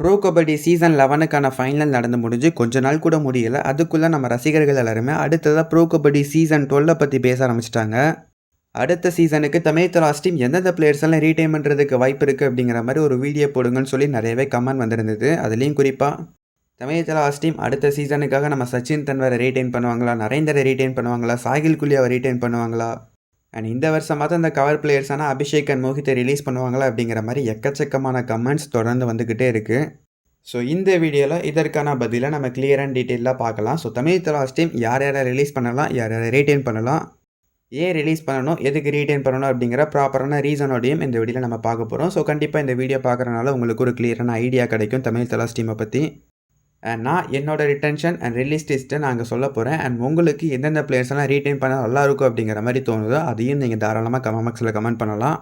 Bro kabaddi season லெவனுக்கான final நடந்து முடிஞ்சு கொஞ்ச நாள் கூட முடியலை. அதுக்குள்ளே நம்ம ரசிகர்கள் எல்லாருமே அடுத்ததாக ப்ரோ கபடி சீசன் டுவெல்லை பற்றி பேச ஆரம்பிச்சிட்டாங்க. அடுத்த சீசனுக்கு தமிழ் தலாஸ் டீம் எந்தெந்த பிளேயர்ஸ் எல்லாம் ரீடைன் பண்ணுறதுக்கு வாய்ப்பு இருக்குது அப்படிங்கிற மாதிரி ஒரு வீடியோ போடுங்கன்னு சொல்லி நிறையவே கமெண்ட் வந்திருந்தது. அதுலேயும் குறிப்பாக தமிழ் தலாஸ் டீம் அடுத்த சீசனுக்காக நம்ம சச்சின் தன்வரை ரீடைன் பண்ணுவாங்களா? நரேந்தரை ரீடைன் பண்ணுவாங்களா? சாகில் குலியாவை ரீடைன் பண்ணுவாங்களா? அண்ட் இந்த வருஷமாக இந்த கவர் பிளேயர்ஸான அபிஷேக் அண்ட் மோஹித்தை ரிலீஸ் பண்ணுவாங்களா அப்படிங்கிற மாதிரி எக்கச்சக்கமான கமெண்ட்ஸ் தொடர்ந்து வந்துக்கிட்டே இருக்குது ஸோ இந்த வீடியோவில் இதற்கான பதிலை நம்ம கிளியர் அண்ட் டீட்டெயிலாக பார்க்கலாம். ஸோ தமிழ் தலாஸ் டீம் யார் யாரை ரிலீஸ் பண்ணலாம் யார் யாரை ரீட்டைன் பண்ணலாம் ஏன் ரிலீஸ் பண்ணணும் எதுக்கு ரீட்டைன் பண்ணணும் அப்படிங்கிற ப்ராப்பரான ரீசனோடையும் இந்த வீடியோவில் நம்ம பார்க்க போகிறோம் ஸோ கண்டிப்பாக இந்த வீடியோ பார்க்குறனால உங்களுக்கு ஒரு கிளியரான ஐடியா கிடைக்கும் தமிழ் தலாஸ் டீமை பற்றி நான் என்னோட ரிட்டன்ஷன் அண்ட் ரிலீஸ் லிஸ்ட்டை நான் அங்கே சொல்ல போகிறேன் அண்ட் உங்களுக்கு எந்தெந்த பிளேயர்ஸ் எல்லாம் ரீடைன் பண்ண நல்லா இருக்கும் அப்படிங்கிற மாதிரி தோணுதோ அதையும் நீங்கள் தாராளமாக கமெண்ட் பாக்ஸில் கமெண்ட் பண்ணலாம்.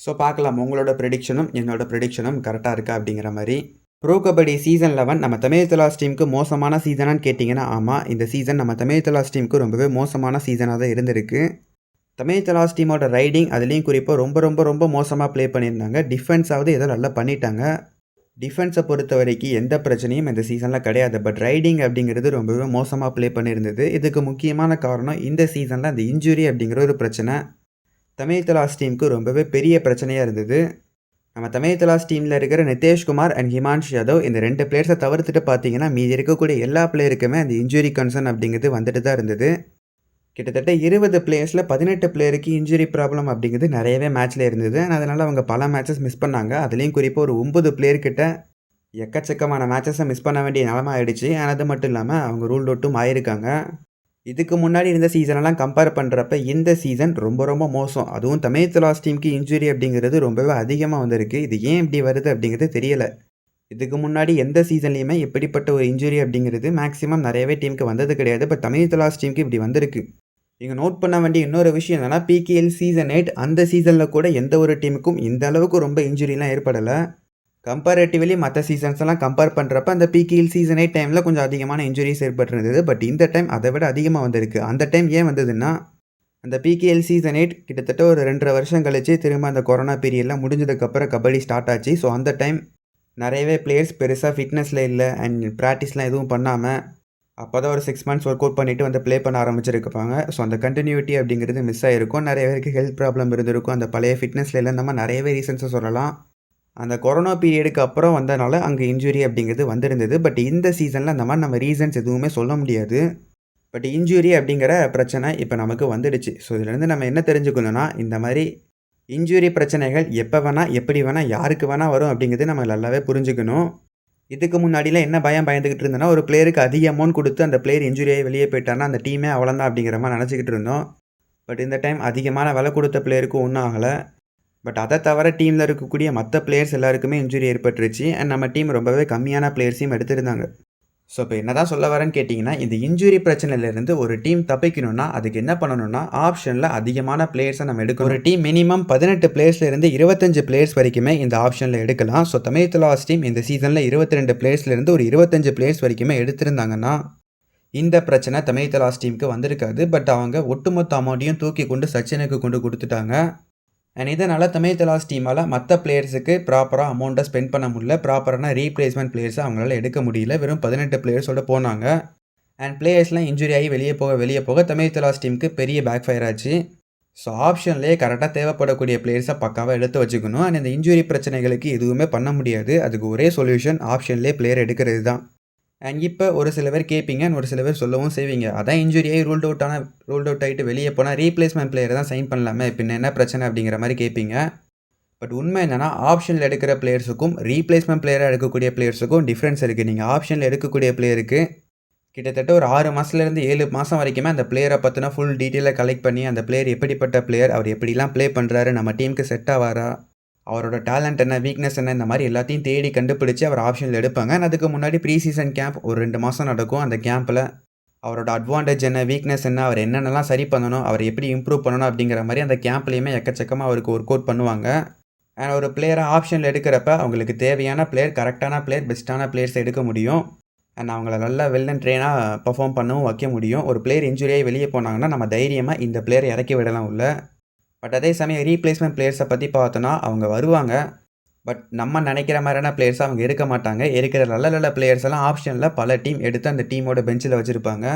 ஸோ பார்க்கலாம். உங்களோட ப்ரெடிக்ஷனும் என்னோட ப்ரெடிக்ஷனும் கரெக்டாக இருக்கா அப்படிங்கிற மாதிரி. ப்ரோ கபடி சீசன் லெவன் நம்ம தமிழ் தலாஸ் டீமுக்கு மோசமான சீசனான்னு கேட்டிங்கன்னா ஆமாம் இந்த சீசன் நம்ம தமிழ் தலாஸ் டீமுக்கு ரொம்பவே மோசமான சீசனாக தான் இருந்திருக்கு. தமிழ் தலாஸ் டீமோட ரைடிங் அதுலேயும் குறிப்பாக ரொம்ப ரொம்ப ரொம்ப மோசமாக ப்ளே பண்ணியிருந்தாங்க. டிஃபென்ஸாவது ஏதோ நல்லா பண்ணிட்டாங்க. டிஃபென்ஸை பொறுத்த வரைக்கும் எந்த பிரச்சனையும் இந்த சீசனில் கிடையாது. பட் ரைடிங் அப்படிங்கிறது ரொம்பவே மோசமாக ப்ளே பண்ணியிருந்தது இதுக்கு முக்கியமான காரணம் இந்த சீசனில் அந்த இன்ஜுரி அப்படிங்கிற ஒரு பிரச்சனை. தமிழ் தலாஸ் டீமுக்கு ரொம்பவே பெரிய பிரச்சனையாக இருந்தது. நம்ம தமிழ் தலாஸ் டீமில் இருக்கிற நிதேஷ்குமார் அண்ட் ஹிமான்ஷ் யாதவ் இந்த ரெண்டு பிளேயர்ஸை தவிர்த்துட்டு பார்த்தீங்கன்னா மீதி இருக்கக்கூடிய எல்லா பிளேயருக்குமே அந்த இன்ஜுரி கன்சர்ன் அப்படிங்கிறது வந்துட்டு தான் இருந்தது. கிட்டத்தட்ட இருபது பிளேயர்ஸில் பதினெட்டு பிளேயருக்கு இன்ஜுரி ப்ராப்ளம் அப்படிங்கிறது நிறையவே மேட்ச்சில் இருந்தது. அதனால் அவங்க பல மேட்சஸ் மிஸ் பண்ணாங்க. அதுலேயும் குறிப்பாக ஒரு ஒம்பது பிளேயர்கிட்ட எக்கச்சக்கமான மேட்சஸை மிஸ் பண்ண வேண்டிய நிலமை ஆயிடுச்சு. அது மட்டும் இல்லாமல் அவங்க ரூல் டோட்டும் ஆயிருக்காங்க. இதுக்கு முன்னாடி இருந்த சீசனெல்லாம் கம்பேர் பண்ணுறப்ப இந்த சீசன் ரொம்ப ரொம்ப மோசம். அதுவும் தமிழ் தலாஸ் டீமுக்கு இன்ஜுரி அப்படிங்கிறது ரொம்பவே அதிகமாக வந்திருக்கு. இது ஏன் இப்படி வருது அப்படிங்கிறது தெரியலை. இதுக்கு முன்னாடி எந்த சீசன்லேயுமே இப்படிப்பட்ட ஒரு இன்ஜுரி அப்படிங்கிறது மேக்ஸிமம் நிறையவே டீமுக்கு வந்தது கிடையாது. பட் தமிழ் தலாஸ் டீமுக்கு இப்படி வந்திருக்கு. நீங்கள் நோட் பண்ண வேண்டிய இன்னொரு விஷயம் என்னென்னா பிகேஎல் சீசன் எயிட் அந்த சீசனில் கூட எந்த ஒரு டீமுக்கும் இந்த அளவுக்கு ரொம்ப இன்ஜுரிலாம் ஏற்படலை. கம்பேரேட்டிவ்லி மற்ற சீசன்ஸ் எல்லாம் கம்பேர் பண்ணுறப்ப அந்த பிகேஎல் சீசன் எயிட் டைமில் கொஞ்சம் அதிகமான இன்ஜுரிஸ் ஏற்பட்டிருந்தது. பட் இந்த டைம் அதை விட அதிகமாக வந்திருக்கு. அந்த டைம் ஏன் வந்ததுன்னா அந்த பிகேஎல் சீசன் எயிட் கிட்டத்தட்ட ஒரு ரெண்டரை வருஷம் கழிச்சு திரும்ப அந்த கொரோனா பீரியட்லாம் முடிஞ்சதுக்கப்புறம் கபடி ஸ்டார்ட் ஆச்சு. ஸோ அந்த டைம் நிறையவே பிளேயர்ஸ் பெருசாக ஃபிட்னஸில் இல்லை அண்ட் ப்ராக்டிஸ்லாம் எதுவும் பண்ணாமல் அப்போ தான் ஒரு சிக்ஸ் மந்த்ஸ் ஒர்க் அவுட் பண்ணிவிட்டு வந்து ப்ளே பண்ண ஆரம்பிச்சிருப்பாங்க. ஸோ அந்த கண்டினியூட்டி அப்படிங்கிறது மிஸ் ஆகிருக்கும் நிறைய பேருக்கு ஹெல்த் ப்ராப்ளம் இருந்திருக்கும். அந்த பழைய ஃபிட்னஸில் இல்லை நம்ம நிறையவே ரீசன்ஸை சொல்லலாம். அந்த கொரோனா பீரியடுக்கு அப்புறம் வந்தனால அங்கே இன்ஜுரி அப்படிங்கிறது வந்திருந்தது. பட் இந்த சீசனில் அந்த மாதிரி நம்ம ரீசன்ஸ் எதுவுமே சொல்ல முடியாது. பட் இன்ஜுரி அப்படிங்கிற பிரச்சனை இப்போ நமக்கு வந்துடுச்சு. ஸோ இதுலேருந்து நம்ம என்ன தெரிஞ்சுக்கணும்னா இந்த மாதிரி இன்ஜுரி பிரச்சனைகள் எப்போ வேணால் எப்படி வேணால் யாருக்கு வேணால் வரும் அப்படிங்கிறது நம்ம நல்லாவே புரிஞ்சுக்கணும். இதுக்கு முன்னாடிலாம் என்ன பயம் பயந்துக்கிட்டு இருந்தோன்னா ஒரு பிளேயருக்கு அதிக அமௌண்ட் கொடுத்து அந்த பிளேயர் இன்ஜுரியாகி வெளியே போயிட்டான்னா அந்த டீமே அவ்வளோதான் அப்படிங்கிற மாதிரி நினச்சிக்கிட்டு இருந்தோம். பட் இந்த டைம் அதிகமான விலை கொடுத்த பிளேயருக்கும் ஒன்றும் ஆகலை. பட் அதை தவிர டீமில் இருக்கக்கூடிய மற்ற பிளேயர்ஸ் எல்லாருக்குமே இன்ஜுரி ஏற்பட்டுருச்சு. அண்ட் நம்ம டீம் ரொம்பவே கம்மியான பிளேயர்ஸையும் எடுத்திருந்தாங்க. ஸோ இப்போ என்ன தான் சொல்ல வரேன்னு கேட்டிங்கன்னா இந்த இன்ஜுரி பிரச்சனையிலேருந்து ஒரு டீம் தப்பிக்கணும்னா அதுக்கு என்ன பண்ணணும்னா ஆப்ஷனில் அதிகமான பிளேயர்ஸை நம்ம எடுக்கணும். ஒரு டீம் மினிமம் பதினெட்டு பிளேயர்ஸ்லேருந்து இருபத்தஞ்சு பிளேயர்ஸ் வரைக்குமே இந்த ஆப்ஷனில் எடுக்கலாம். ஸோ தமிழ் தலாஸ் டீம் இந்த சீசனில் இருபத்தி ரெண்டு பிளேயர்ஸ்லேருந்து ஒரு இருபத்தஞ்சு பிளேயர்ஸ் வரைக்குமே எடுத்திருந்தாங்கன்னா இந்த பிரச்சனை தமிழ் தலாஸ் டீமுக்கு வந்திருக்காது. பட் அவங்க ஒட்டுமொத்த அமௌண்ட்டையும் தூக்கி கொண்டு சச்சினுக்கு கொண்டு கொடுத்துட்டாங்க. அண்ட் இதனால் தமிழ் தலாஸ் டீமால் மற்ற பிளேயர்ஸுக்கு ப்ராப்பராக அமௌண்ட்டை ஸ்பெண்ட் பண்ண முடியல. ப்ராப்பரான ரீப்ளேஸ்மெண்ட் பிளேயர்ஸை அவங்களால எடுக்க முடியல. வெறும் பதினெட்டு பிளேயர்ஸோட போனாங்க. அண்ட் பிளேயர்ஸ்லாம் இன்ஜுரி ஆகி வெளியே போக வெளியே போக தமிழ் தலாஸ் டீமுக்கு பெரிய பேக் ஃபயர் ஆச்சு ஸோ ஆப்ஷன்லேயே கரெக்டாக தேவைப்படக்கூடிய பிளேயர்ஸை பக்காவாக எடுத்து வச்சுக்கணும். அண்ட் இந்த இன்ஜுரி பிரச்சனைகளுக்கு எதுவுமே பண்ண முடியாது. அதுக்கு ஒரே சொல்யூஷன் ஆப்ஷன்லேயே பிளேயர் எடுக்கிறது தான். அண்ட் இப்போ ஒரு சில பேர் கேட்பீங்க ஒரு சில பேர் சொல்லவும் செய்வீங்க. அதான் இன்ஜுரியாகி ரூல்ட் அவுட் ஆனால் ரூல்ட் அவுட் ஆகிட்டு வெளியே போனால் ரீப்ளேஸ்மெண்ட் பிளேயர் தான் சைன் பண்ணலாமே பின்ன என்ன பிரச்சனை அப்படிங்கிற மாதிரி கேட்பீங்க பட் உண்மை என்னென்னா ஆப்ஷனில் எடுக்கிற பிளேயர்ஸுக்கும் ரீப்ளேஸ்மெண்ட் பிளேயராக எடுக்கக்கூடிய பிளேயர்ஸுக்கும் டிஃப்ரென்ஸ் இருக்குது நீங்கள் ஆப்ஷனில் எடுக்கக்கூடிய பிளேயருக்கு கிட்டத்தட்ட ஒரு ஆறு மாதத்துலேருந்து ஏழு மாதம் வரைக்குமே அந்த பிளேயரை பற்றினா ஃபுல் டீட்டெயிலாக கலெக்ட் பண்ணி அந்த பிளேயர் எப்படிப்பட்ட பிளேயர் அவர் எப்படிலாம் ப்ளே பண்ணுறாரு நம்ம டீமுக்கு செட் ஆவாரா? அவரோட டேலண்ட் என்ன வீக்னஸ் என்ன இந்த மாதிரி எல்லாத்தையும் தேடி கண்டுபிடிச்சி அவர் ஆப்ஷனில் எடுப்பாங்க. அதுக்கு முன்னாடி ப்ரீ சீசன் கேம்ப் ஒரு ரெண்டு மாதம் நடக்கும். அந்த கேம்பில் அவரோட அட்வான்டேஜ் என்ன வீக்னஸ் என்ன அவர் என்னென்னலாம் சரி பண்ணணும் அவர் எப்படி இம்ப்ரூவ் பண்ணணும் அப்படிங்கிற மாதிரி அந்த கேம்ப்லேயுமே எக்கச்சக்கமாக அவருக்கு ஒர்க் அவுட் பண்ணுவாங்க. அண்ட் ஒரு பிளேயரை ஆப்ஷனில் எடுக்கிறப்ப அவங்களுக்கு தேவையான பிளேயர் கரெக்டான பிளேயர் பெஸ்ட்டான பிளேயர்ஸ் எடுக்க முடியும். அண்ட் அவங்கள நல்லா வெல் அண்ட் ட்ரெயினாக பர்ஃபார்ம் பண்ணவும் வைக்க முடியும். ஒரு பிளேயர் இன்ஜுரியாக வெளியே போனாங்கன்னா நம்ம தைரியமாக இந்த பிளேயரை இறக்கி விடலாம் உள்ள. பட் அதே சமயம் ரீப்ளேஸ்மெண்ட் பிளேயர்ஸை பற்றி பார்த்தோன்னா அவங்க வருவாங்க. பட் நம்ம நினைக்கிற மாதிரியான பிளேயர்ஸ் அவங்க இருக்க மாட்டாங்க. இருக்கிற நல்ல நல்ல பிளேயர்ஸ் எல்லாம் ஆப்ஷனில் பல டீம் எடுத்து அந்த டீமோட பெஞ்சில் வச்சுருப்பாங்க.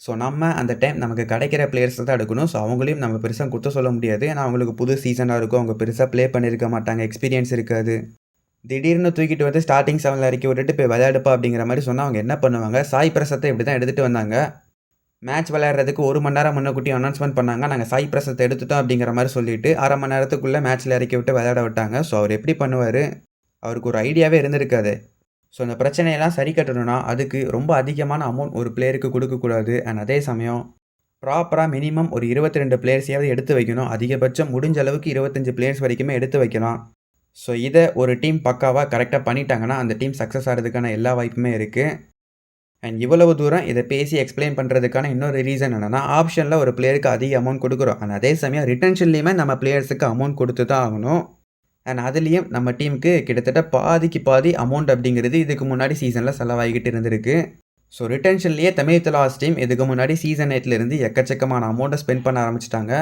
ஸோ நம்ம அந்த டைம் நமக்கு கிடைக்கிற பிளேயர்ஸ் தான் எடுக்கணும். ஸோ அவங்களையும் நம்ம பெருசாக கொடுத்த சொல்ல முடியாது. ஏன்னா அவங்களுக்கு புது சீசனாக இருக்கும். அவங்க பெருசாக ப்ளே பண்ணியிருக்க மாட்டாங்க. எக்ஸ்பீரியன்ஸ் இருக்காது. திடீர்னு தூக்கிட்டு வந்து ஸ்டார்டிங் செவனில் இறக்கி விட்டுட்டு போய் விளையாடுப்பா அப்படிங்கிற மாதிரி சொன்னால் அவங்க என்ன பண்ணுவாங்க? சாய் பிரசத்தை இப்படி தான் எடுத்துகிட்டு வந்தாங்க. மேட்ச் விளையாடுறதுக்கு ஒரு மணி நேரம் முன்னக்கூட்டி அனௌன்ஸ்மெண்ட் பண்ணாங்க. நாங்கள் சாய் பிரசத்தை எடுத்துட்டோம் அப்படிங்கிற மாதிரி சொல்லிட்டு அரை மணி நேரத்துக்குள்ளே மேட்ச்சில் இறக்கி விட்டு விளையாட விட்டாங்க. ஸோ அவர் எப்படி பண்ணுவார்? அவருக்கு ஒரு ஐடியாவே இருந்திருக்காது. ஸோ அந்த பிரச்சனையெல்லாம் சரி கட்டணும்னா அதுக்கு ரொம்ப அதிகமான அமௌண்ட் ஒரு பிளேயருக்கு கொடுக்கக்கூடாது அண்ட் அதே சமயம் ப்ராப்பராக மினிமம் ஒரு இருபத்தி ரெண்டு பிளேயர்ஸையாவது எடுத்து வைக்கணும். அதிகபட்சம் முடிஞ்ச அளவுக்கு இருபத்தஞ்சு பிளேயர்ஸ் வரைக்குமே எடுத்து வைக்கலாம். ஸோ இதை ஒரு டீம் பக்காவாக கரெக்டாக பண்ணிட்டாங்கன்னா அந்த டீம் சக்ஸஸ் ஆகிறதுக்கான எல்லா வாய்ப்புமே இருக்குது அண்ட் இவ்வளவு தூரம் இதை பேசி எக்ஸ்பிளைன் பண்ணுறதுக்கான இன்னொரு ரீசன் என்னென்னா ஆப்ஷனில் ஒரு பிளேயருக்கு அதிக அமௌண்ட் கொடுக்குறோம். அண்ட் அதே சமயம் ரிட்டன்ஷன்லேயுமே நம்ம பிளேயர்ஸுக்கு அமௌண்ட் கொடுத்து தான் ஆகணும். அண்ட் அதுலேயும் நம்ம டீமுக்கு கிட்டத்தட்ட பாதிக்கு பாதி அமௌண்ட் அப்படிங்கிறது இதுக்கு முன்னாடி சீசனில் செலவாகிக்கிட்டு இருந்திருக்கு. ஸோ ரிட்டன்ஷன்லேயே தமிழ் தலாஸ் டீம் இதுக்கு முன்னாடி சீசன் எயிட்லேருந்து எக்கச்சக்கமான அமௌண்ட்டை ஸ்பெண்ட் பண்ண ஆரம்பிச்சிட்டாங்க.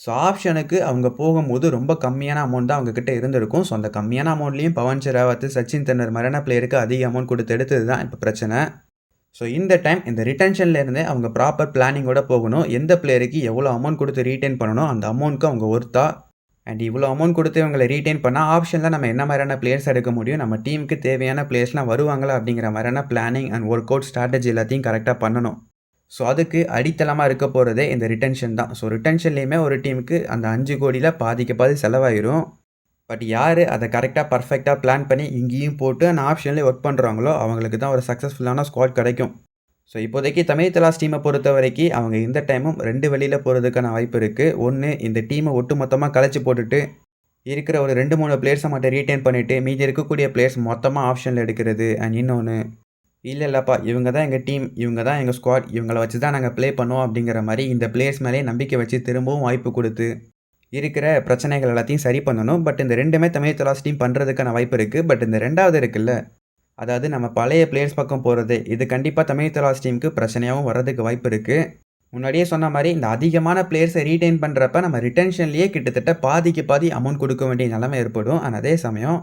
ஸோ ஆப்ஷனுக்கு அவங்க போகும்போது ரொம்ப கம்மியான அமௌண்ட் தான் அவங்கக்கிட்ட இருந்திருக்கும். ஸோ அந்த கம்மியான அமௌண்ட்லேயும் பவன் ஷெராவத் சச்சின் தென்னர் மாதிரியான பிளேயருக்கு அதிக அமௌண்ட் கொடுத்து எடுத்தது தான் இப்போ பிரச்சனை. ஸோ இந்த டைம் இந்த ரிட்டன்ஷன்லேருந்து அவங்க ப்ராப்பர் பிளானிங்கோட போகணும். எந்த பிளேயருக்கு எவ்வளோ அமௌண்ட் கொடுத்து ரீட்டைன் பண்ணணும் அந்த அமௌண்ட்க்கு அவங்க ஒர்த்தா அண்ட் இவ்வளோ அமௌண்ட் கொடுத்து இவங்களை ரீட்டைன் பண்ணால் ஆப்ஷனில் நம்ம என்ன மாதிரியான பிளேயர்ஸ் எடுக்க முடியும்? நம்ம டீமுக்கு தேவையான பிளேயர்ஸ்லாம் வருவாங்களா அப்படிங்கிற மாதிரியான planning and work out strategy எல்லாத்தையும் கரெக்டாக பண்ணணும். ஸோ அதுக்கு அடித்தளமாக இருக்க போகிறதே இந்த ரிட்டன்ஷன் தான். ஸோ ரிட்டன்ஷன்லேயுமே ஒரு டீமுக்கு அந்த அஞ்சு கோடியில் பாதிக்கு பாதி செலவாயிரும். பட் யார் அதை கரெக்டாக பர்ஃபெக்டாக பிளான் பண்ணி இங்கேயும் போட்டு அந்த ஆப்ஷன்லேயே ஒர்க் பண்ணுறாங்களோ அவங்களுக்கு தான் ஒரு சக்ஸஸ்ஃபுல்லான ஸ்குவாட் கிடைக்கும். ஸோ இப்போதைக்கு தமிழ் தலாஸ் டீமை பொறுத்த வரைக்கும் அவங்க இந்த டைமும் ரெண்டு வழியில் போகிறதுக்கான வாய்ப்பு இருக்குது ஒன்று இந்த டீமை ஒட்டு மொத்தமாக கலைச்சி போட்டுட்டு இருக்கிற ஒரு ரெண்டு மூணு பிளேயர்ஸை மட்டும் ரீட்டைன் பண்ணிவிட்டு மீதி இருக்கக்கூடிய பிளேயர்ஸ் மொத்தமாக ஆப்ஷனில் எடுக்கிறது. அண்ட் இன்னொன்று இல்லை இல்லைப்பா இவங்க தான் எங்கள் டீம் இவங்க தான் எங்கள் ஸ்குவாட் இவங்களை வச்சு தான் நாங்கள் ப்ளே பண்ணுவோம் அப்படிங்கிற மாதிரி இந்த பிளேயர்ஸ் மேலேயே நம்பிக்கை வச்சு திரும்பவும் வாய்ப்பு கொடுத்து இருக்கிற பிரச்சனைகள் எல்லாத்தையும் சரி பண்ணணும். பட் இந்த ரெண்டுமே தமிழ் தலாஸ் டீம் பண்ணுறதுக்கான வாய்ப்பு இருக்குது பட் இந்த ரெண்டாவது இருக்குல்ல? அதாவது நம்ம பழைய பிளேயர்ஸ் பக்கம் போகிறது இது கண்டிப்பாக தமிழ் தலாஸ் டீமுக்கு பிரச்சனையாகவும் வர்றதுக்கு வாய்ப்பு இருக்குது முன்னாடியே சொன்ன மாதிரி இந்த அதிகமான பிளேயர்ஸை ரீட்டைன் பண்ணுறப்ப நம்ம ரிட்டன்ஷன்லேயே கிட்டத்தட்ட பாதிக்கு பாதி அமௌண்ட் கொடுக்க வேண்டிய நிலைமை ஏற்படும். ஆனால் அதே சமயம்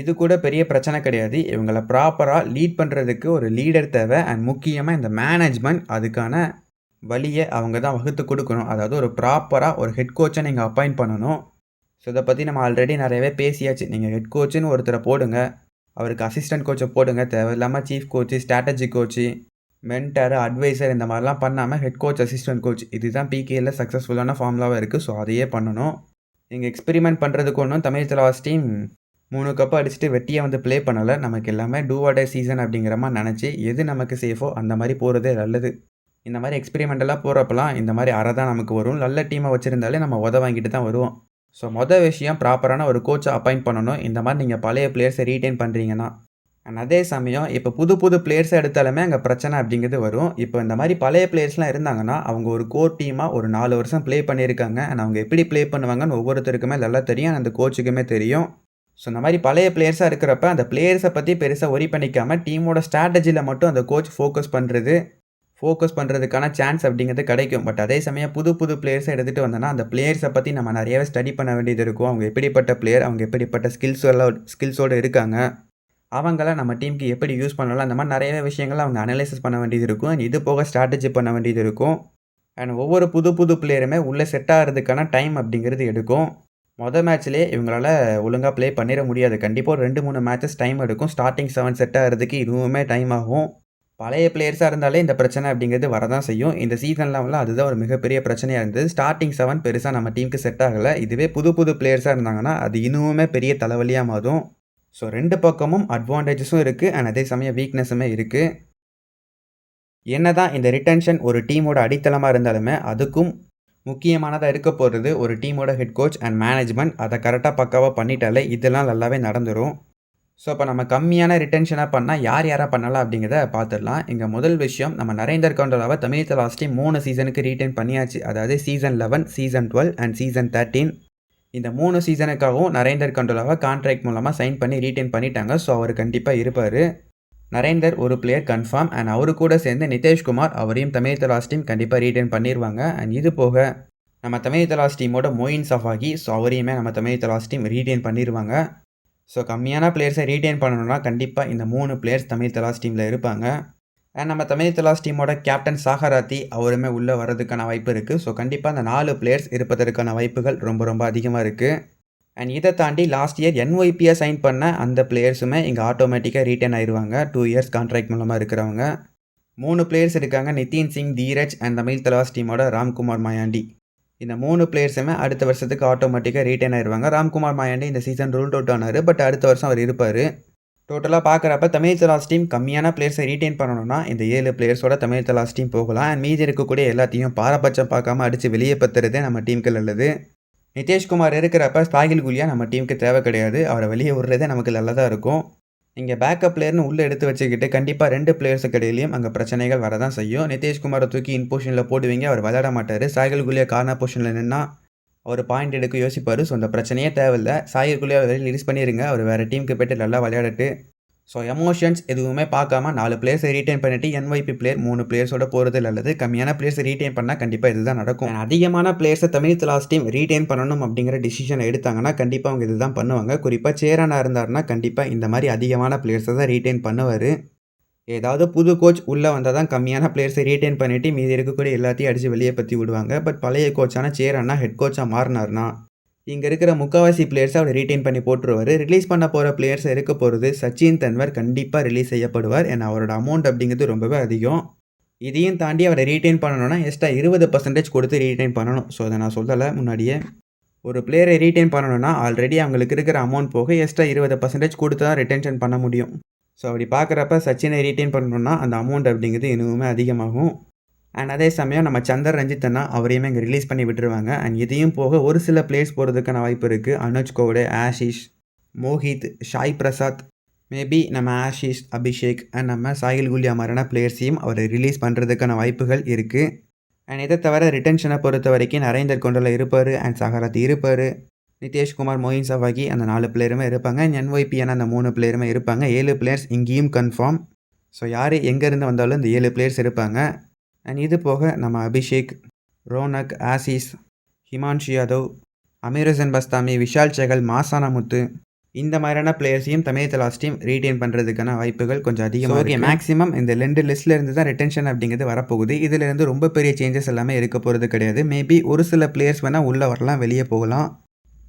இது கூட பெரிய பிரச்சனை கிடையாது. இவங்களை ப்ராப்பராக லீட் பண்ணுறதுக்கு ஒரு லீடர் தேவை. அண்ட் முக்கியமாக இந்த மேனேஜ்மெண்ட் அதுக்கான வழியை அவங்க தான் வகுத்து கொடுக்கணும். அதாவது ஒரு ப்ராப்பராக ஒரு ஹெட் கோச்சை நீங்கள் அப்பாயிண்ட் பண்ணணும். ஸோ இதை பற்றி நம்ம ஆல்ரெடி நிறையவே பேசியாச்சு. நீங்கள் ஹெட் கோச்சுன்னு ஒருத்தரை போடுங்க. அவருக்கு அசிஸ்டன்ட் கோச்சை போடுங்க. தேவையில்லாமல் chief coach strategy coach mentor advisor இந்த மாதிரிலாம் பண்ணாமல் ஹெட் கோச் அசிஸ்டன்ட் கோச் இதுதான் பிகேயில் சக்ஸஸ்ஃபுல்லான ஃபார்முலாவாக இருக்குது ஸோ அதையே பண்ணணும். நீங்கள் எக்ஸ்பெரிமெண்ட் பண்ணுறதுக்கு ஒன்றும் தமிழ் தலைவாஸ் டீம் மூணு கப்பு அடிச்சுட்டு வெட்டியை வந்து ப்ளே பண்ணலை. நமக்கு எல்லாமே டூ டே சீசன் அப்படிங்கிற மாதிரி நினச்சி எது நமக்கு சேஃபோ அந்த மாதிரி போகிறதே நல்லது. இந்த மாதிரி எக்ஸ்பெரிமெண்டெல்லாம் போகிறப்பலாம் இந்த மாதிரி அறை தான் நமக்கு வரும். நல்ல டீமை வச்சுருந்தாலே நம்ம உத வாங்கிட்டு தான் வருவோம். ஸோ மொதல் விஷயம் ப்ராப்பரான ஒரு கோச்சை அப்பாயிண்ட் பண்ணணும். இந்த மாதிரி நீங்கள் பழைய பிளேயர்ஸை ரீட்டைன் பண்ணுறீங்கன்னா அண்ட் அதே சமயம் இப்போ புது புது பிளேயர்ஸை எடுத்தாலுமே அங்கே பிரச்சனை அப்படிங்கிறது வரும். இப்போ இந்த மாதிரி பழைய பிளேயர்ஸ்லாம் இருந்தாங்கன்னா அவங்க ஒரு கோர் டீமாக ஒரு நாலு வருஷம் ப்ளே பண்ணியிருக்காங்க. அண்ட் அவங்க எப்படி ப்ளே பண்ணுவாங்கன்னு ஒவ்வொருத்தருக்குமே நல்லா தெரியும். அந்த கோச்சுக்குமே தெரியும். ஸோ இந்த மாதிரி பழைய பிளேயர்ஸாக இருக்கிறப்ப அந்த பிளேயர்ஸை பற்றி பெருசாக ஒரி பண்ணிக்காமல் டீமோட ஸ்ட்ராட்டஜியில் மட்டும் அந்த கோச் ஃபோக்கஸ் பண்ணுறது ஃபோக்கஸ் பண்ணுறதுக்கான சான்ஸ் அப்படிங்கிறது கிடைக்கும். பட் அதே சமயம் புது புது பிளேயர்ஸை எடுத்துகிட்டு வந்தோன்னா அந்த பிளேயர்ஸை பற்றி நம்ம நிறையவே ஸ்டடி பண்ண வேண்டியது இருக்கும். அவங்க எப்படிப்பட்ட பிளேயர் அவங்க எப்படிப்பட்ட ஸ்கில்ஸ் எல்லாம் ஸ்கில்ஸோடு இருக்காங்க. அவங்கள நம்ம டீமுக்கு எப்படி யூஸ் பண்ணலாம் அந்த மாதிரி நிறைய விஷயங்கள் அவங்க அனலைசிஸ் பண்ண வேண்டியது இருக்கும். அண்ட் இது போக ஸ்ட்ராட்டஜி பண்ண வேண்டியது இருக்கும். அண்ட் ஒவ்வொரு புது புது பிளேயருமே உள்ளே செட் ஆகிறதுக்கான டைம் அப்படிங்கிறது எடுக்கும். மொதல் மேட்ச்லேயே இவங்களால ஒழுங்காக ப்ளே பண்ணிட முடியாது. கண்டிப்பாக ஒரு ரெண்டு மூணு மேட்சஸ் டைம் எடுக்கும். ஸ்டார்டிங் செவன் செட் ஆகிறதுக்கு இதுவுமே டைம் ஆகும். பழைய பிளேயர்ஸாக இருந்தாலே இந்த பிரச்சனை அப்படிங்கிறது வரதான் செய்யும். இந்த சீசன் லெவலில் அதுதான் ஒரு மிகப்பெரிய பிரச்சனையாக இருந்தது. ஸ்டார்டிங் செவன் பெருசாக நம்ம டீமுக்கு செட் ஆகலை. இதுவே புது புது பிளேயர்ஸாக இருந்தாங்கன்னா அது இன்னுமே பெரிய தலைவலியாக மாறும். ஸோ ரெண்டு பக்கமும் அட்வான்டேஜஸும் இருக்குது அண்ட் அதே சமயம் வீக்னஸுமே இருக்குது என்ன தான் இந்த ரிட்டன்ஷன் ஒரு டீமோட அடித்தளமாக இருந்தாலுமே அதுக்கும் முக்கியமானதாக இருக்க போகிறது ஒரு டீமோட ஹெட் கோச் அண்ட் மேனேஜ்மெண்ட் அதை கரெக்டாக பக்காவாக பண்ணிட்டாலே இதெல்லாம் நல்லாவே நடந்துடும் ஸோ இப்போ நம்ம கம்மியான ரிட்டன்ஷனாக பண்ணால் யார் யாராக பண்ணலாம் அப்படிங்கிறத பார்த்துடலாம் இங்கே முதல் விஷயம் நம்ம நரேந்தர் கவுண்டலாவை தமிழ் தலாஸ்டி மூணு சீசனுக்கு ரீட்டைன் பண்ணியாச்சு. அதாவது season eleven season twelve and season thirteen இந்த மூணு சீசனுக்காகவும் நரேந்தர் கண்டோலாவை கான்ட்ராக்ட் மூலமாக சைன் பண்ணி ரீட்டைன் பண்ணிட்டாங்க. ஸோ அவர் கண்டிப்பாக இருப்பார். நரேந்தர் ஒரு பிளேயர் கன்ஃபார்ம் அண்ட் அவரு கூட சேர்ந்து நிதேஷ்குமார் அவரையும் தமிழ் தலாஸ் டீம் கண்டிப்பாக ரீட்டைன் பண்ணிடுவாங்க அண்ட் இது போக நம்ம தமிழ் தலாஸ் டீமோட மொயின் சஃபாகி ஸோ அவரையுமே நம்ம தமிழ் தலாஸ் டீம் ரீட்டைன் பண்ணிடுவாங்க ஸோ கம்மியான பிளேயர்ஸை ரீட்டைன் பண்ணணும்னா கண்டிப்பாக இந்த மூணு பிளேயர்ஸ் தமிழ் தலாஸ் டீமில் இருப்பாங்க. அண்ட் நம்ம தமிழ் தலாஸ் டீமோட கேப்டன் சாகராத்தி அவருமே உள்ளே வர்றதுக்கான வாய்ப்பு இருக்குது ஸோ கண்டிப்பாக அந்த நாலு பிளேயர்ஸ் இருப்பதற்கான வாய்ப்புகள் ரொம்ப ரொம்ப அதிகமாக இருக்குது அண்ட் இதை தாண்டி லாஸ்ட் இயர் என்ஒய்பியை சைன் பண்ண அந்த பிளேயர்ஸுமே இங்கே ஆட்டோமேட்டிக்காக ரீட்டைன் ஆயிடுவாங்க டூ இயர்ஸ் கான்ட்ராக்ட் மூலமாக இருக்கிறவங்க. மூணு பிளேயர்ஸ் இருக்காங்க. நிதின் சிங் தீரஜ் அண்ட் தமிழ் தலாஸ் டீமோட ராம்குமார் மாயாண்டி. இந்த மூணு பிளேயர்ஸுமே அடுத்த வருஷத்துக்கு ஆட்டோமேட்டிக்காக ரீட்டைன் ஆயிடுவாங்க ராம்குமார் மாயாண்டி இந்த சீசன் ரூல் அவுட் ஆனார் பட் அடுத்த வருஷம் அவர் இருப்பார். டோட்டலாக பார்க்குறப்ப தமிழ் தலாஸ் டீம் கம்மியான பிளேயர்ஸை ரீட்டைன் பண்ணணும்னா இந்த ஏழு பிளேயர்ஸோட தமிழ் தலாஸ் டீம் போகலாம். அண்ட் மீதி இருக்கக்கூடிய எல்லாத்தையும் பாரபட்சம் பார்க்காம அடித்து வெளியே பத்துறதே நம்ம டீமுக்கு நல்லது. நிதிஷ்குமார் இருக்கிறப்ப ஸ்பாகில் குலியா நம்ம டீமுக்கு தேவை கிடையாது. அவரை வெளியே விடுறதே நமக்கு நல்லதாக இருக்கும். இங்கே பேக்கப் பிளேயர்னு உள்ளே எடுத்து வச்சுக்கிட்டு கண்டிப்பாக ரெண்டு பிளேயர்ஸுக்கு இடையிலையும் அங்கே பிரச்சனைகள் வரதான் செய்யும். நிதிஷ்குமாரை தூக்கி இன் பொசிஷனில் போடுவீங்க அவர் விளையாட மாட்டார். சாகில் குலியா கார்னர் பொசிஷனில் நின்னா அவர் பாயிண்ட் எடுக்க யோசிப்பார். ஸோ அந்த பிரச்சனையே தேவையில்லை. சாகில் குலியா வெளியில் ரிலீஸ் பண்ணிடுங்க அவர் வேறு டீமுக்கு போய்ட்டு நல்லா விளையாடட்டு. ஸோ எமோஷன்ஸ் எதுவுமே பார்க்காம நாலு பிளேயர்ஸை ரீட்டைன் பண்ணிட்டு என்ஒய்பி பிளேயர் மூணு பிளேயர்ஸோட போகிறது நல்லது கம்மியான பிளேயர்ஸை ரீட்டைன் பண்ணால் கண்டிப்பாக இதுதான் நடக்கும். அதிகமான பிளேயர்ஸை தமிழ் லாஸ்ட் டீம் ரீட்டைன் பண்ணணும் அப்படிங்கிற டிசிஷனை எடுத்தாங்கன்னா கண்டிப்பாக அவங்க இதுதான் பண்ணுவாங்க. குறிப்பாக சேரானா இருந்தாருன்னா கண்டிப்பாக இந்த மாதிரி அதிகமான பிளேயர்ஸை தான் ரீட்டைன் பண்ணுவார். ஏதாவது புது கோச் உள்ளே வந்தால் தான் கம்மியான பிளேயர்ஸை ரீட்டைன் பண்ணிவிட்டு மீதி இருக்கக்கூடிய எல்லாத்தையும் அடித்து வெளியே பற்றி விடுவாங்க. பட் பழைய கோச்சான சேரன்னா ஹெட் கோச்சாக மாறினார்னா இங்கே இருக்கிற முக்கால்வாசி பிளேயர்ஸை அவர் ரீட்டைன் பண்ணி போட்டுருவார். ரிலீஸ் பண்ண போகிற பிளேயர்ஸ் இருக்க போகிறது சச்சின் தன்வர் கண்டிப்பாக ரிலீஸ் செய்யப்படுவார். ஏன்னா அவரோட அமௌண்ட் அப்படிங்கிறது ரொம்பவே அதிகம். இதையும் தாண்டி அவரை ரீட்டைன் பண்ணணும்னா எக்ஸ்ட்ரா இருபது பர்சன்டேஜ் கொடுத்து ரீட்டைன் பண்ணணும். ஸோ அதை நான் சொல்லலை முன்னாடியே. ஒரு பிளேயரை ரீட்டைன் பண்ணணும்னா ஆல்ரெடி அவங்களுக்கு இருக்கிற அமௌண்ட் போக எக்ஸ்ட்ரா இருபது பர்சன்டேஜ் கொடுத்து தான் ரிட்டென்ஷன் பண்ண முடியும். ஸோ அப்படி பார்க்குறப்ப சச்சினை ரீட்டைன் பண்ணணும்னா அந்த அமௌண்ட் அப்படிங்கிறது இன்னுமே அதிகமாகும். அண்ட் அதே சமயம் நம்ம சந்தர் ரஞ்சித் அவரையுமே இங்கே ரிலீஸ் பண்ணி விட்டுருவாங்க. அண்ட் இதையும் போக ஒரு சில பிளேஸ் போகிறதுக்கான வாய்ப்பு இருக்குது அனுஜ் கோவடே ஆஷிஷ் மோஹித் ஷாய் பிரசாத் மேபி நம்ம ஆஷிஷ் அபிஷேக் அண்ட் நம்ம சாகில் குலியா மாதிரியான பிளேயர்ஸையும் அவர் ரிலீஸ் பண்ணுறதுக்கான வாய்ப்புகள் இருக்குது அண்ட் இதை தவிர ரிட்டன்ஷனை பொறுத்த வரைக்கும் நரேந்தர் கொண்டல இருப்பார். அண்ட் சஹராத் இருப்பார். நிதேஷ்குமார் மோயின் சவாகி அந்த நாலு பிளேயருமே இருப்பாங்க. என்ஒய்பியான அந்த மூணு பிளேயருமே இருப்பாங்க. ஏழு பிளேயர்ஸ் இங்கேயும் கன்ஃபார்ம் ஸோ யார் எங்கேருந்து வந்தாலும் இந்த ஏழு பிளேயர்ஸ் இருப்பாங்க. அண்ட் இது போக நம்ம அபிஷேக் ரோனக் ஆசிஸ் ஹிமான்ஷு யாதவ் அமீரசன் பஸ்தாமி விஷால் செகல் மாசானமுத்து இந்த மாதிரியான பிளேயர்ஸையும் தமிழ் தலாஸ் டீம் ரீட்டைன் பண்ணுறதுக்கான வாய்ப்புகள் கொஞ்சம் அதிகமாக ஓகே மேக்ஸிமம் இந்த ரெண்டு லிஸ்ட்டில் இருந்து தான் ரிட்டென்ஷன் அப்படிங்கிறது வரப்போகுது. இதில் இருந்து ரொம்ப பெரிய சேஞ்சஸ் எல்லாமே இருக்க போகிறது கிடையாது. மேபி ஒரு சில பிளேயர்ஸ் வேணால் உள்ளே வரலாம் வெளியே போகலாம்.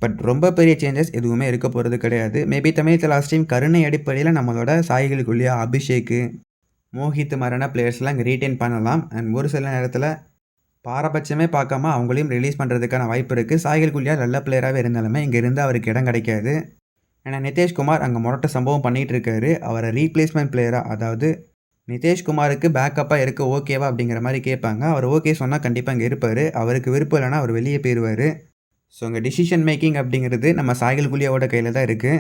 பட் ரொம்ப பெரிய சேஞ்சஸ் எதுவுமே இருக்க போகிறது கிடையாது. மேபி தமிழ் தலாஸ் டீம் கருணை அடிப்படையில் நம்மளோட சாய்களுக்குள்ளேயே அபிஷேக்கு மோஹித் மாதிரியான பிளேயர்ஸ்லாம் இங்கே ரீட்டைன் பண்ணலாம். அண்ட் ஒரு சில நேரத்தில் பாரபட்சமே பார்க்காம அவங்களையும் ரிலீஸ் பண்ணுறதுக்கான வாய்ப்பு இருக்குது சாய்கள் குல்யா நல்ல பிளேயராகவே இருந்தாலுமே இங்கே இருந்து அவருக்கு இடம் கிடைக்காது. ஏன்னா நிதேஷ்குமார் அங்கே முரட்ட சம்பவம் பண்ணிகிட்டு இருக்காரு. அவரை ரீப்ளேஸ்மெண்ட் பிளேயராக அதாவது நிதேஷ்குமாருக்கு பேக்கப்பாக இருக்க ஓகேவா அப்படிங்கிற மாதிரி கேட்பாங்க. அவர் ஓகே சொன்னால் கண்டிப்பாக இங்கே இருப்பார். அவருக்கு விருப்பம் இல்லைன்னா அவர் வெளியே போயிடுவார் ஸோ இங்கே டிசிஷன் மேக்கிங் அப்படிங்கிறது நம்ம சாய்கள் குலியாவோட கையில் தான் இருக்குது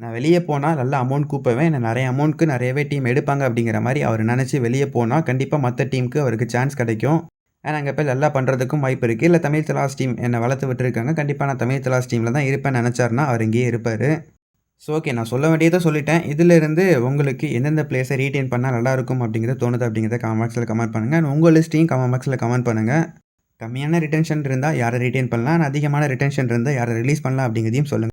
நான் வெளியே போனால் நல்ல அமௌண்ட் கூப்பவேன் என்னை நிறைய அமௌண்ட்க்கு நிறையவே டீம் எடுப்பாங்க அப்படிங்கிற மாதிரி அவர் நினச்சி வெளியே போனால் கண்டிப்பாக மற்ற டீமுக்கு அவருக்கு சான்ஸ் கிடைக்கும். ஏன்னா அங்கே போய் நல்லா பண்ணுறதுக்கும் வாய்ப்பு இருக்குது இல்லை தமிழ் தலாஸ் டீம் என்னை வளர்த்து விட்டுருக்காங்க. கண்டிப்பாக நான் தமிழ் தலாஸ் டீமில் தான் இருப்பேன் நினச்சாருன்னா அவர் இங்கேயே இருப்பார். ஸோ ஓகே நான் சொல்ல வேண்டியதை சொல்லிட்டேன். இதிலிருந்து உங்களுக்கு எந்தெந்த பிளேஸை ரீட்டைன் பண்ணால் நல்லாயிருக்கும் அப்படிங்கிறத தோணுது அப்படிங்கிறத கமெண்ட் பாக்ஸில் கமெண்ட் பண்ணுங்கள் அண்ட் உங்கள் லிஸ்ட்டையும் கமெண்ட் பாக்ஸில் கமெண்ட் பண்ணுங்கள் கம்மியான ரிட்டென்ஷன் இருந்தால் யாரை ரீட்டைன் பண்ணலாம்? அதிகமான ரிட்டென்ஷன் இருந்தால் யாரை ரிலீஸ் பண்ணலாம் அப்படிங்கிறதையும் சொல்லுங்கள்